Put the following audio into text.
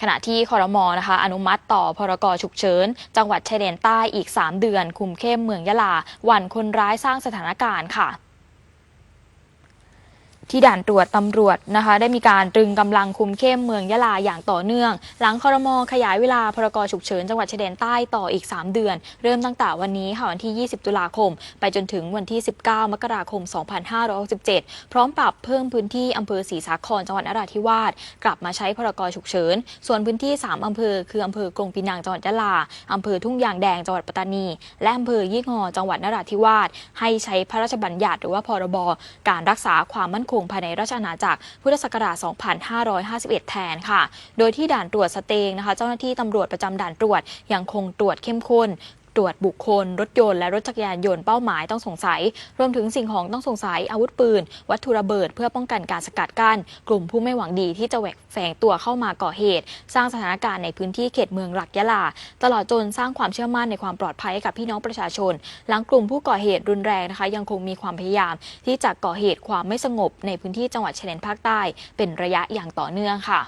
ขณะที่คอรมอนะคะ อนุมัติต่อพรกฉุกเฉิน จังหวัดชายแดนใต้อีก 3 เดือน คุมเข้มเมืองยะลาหวันคนร้ายสร้างสถานการณ์ค่ะ ที่ด่านตรวจตำรวจนะคะ ได้มีการตรึงกำลังคุมเข้มเมืองยะลาอย่างต่อเนื่อง หลังคอรมอขยายเวลาพรกฉุกเฉินจังหวัดชายแดนใต้ต่ออีก 3 เดือน เริ่มตั้งแต่วันนี้ค่ะวันที่ 20 ตุลาคม ไปจนถึงวันที่ 19 มกราคม 2567 พร้อมปรับเพิ่มพื้นที่อำเภอศรีสาครจังหวัดนราธิวาสกลับมาใช้พรกฉุกเฉิน ส่วนพื้นที่ 3อำเภอคืออำเภอกรงปีนังจังหวัดยะลาอำเภอทุ่งยางแดงจังหวัดปัตตานี และอำเภอยี่งอจังหวัดนราธิวาสให้ใช้พระราชบัญญัติหรือว่าพรบการรักษาความมั่นคงงภายในราชอาณาจักรพุทธศักราช 2551 แทนค่ะ โดยที่ด่านตรวจสเตงนะคะ เจ้าหน้าที่ตำรวจประจำด่านตรวจยังคงตรวจเข้มข้น ตรวจบุคคล รถยนต์และรถจักรยานยนต์เป้าหมายต้องสงสัย รวมถึงสิ่งของต้องสงสัยอาวุธปืน วัตถุระเบิด เพื่อป้องกันการสกัดกั้นกลุ่มผู้ไม่หวังดีที่จะแหวกแฝงตัวเข้ามาก่อเหตุ สร้างสถานการณ์ในพื้นที่เขตเมืองหลักยะลา ตลอดจนสร้างความเชื่อมั่นในความปลอดภัยให้กับพี่น้องประชาชน หลังกลุ่มผู้ก่อเหตุรุนแรงนะคะ ยังคงมีความพยายาม ที่จะก่อเหตุความไม่สงบในพื้นที่จังหวัดชายแดนภาคใต้ เป็นระยะอย่างต่อเนื่องค่ะ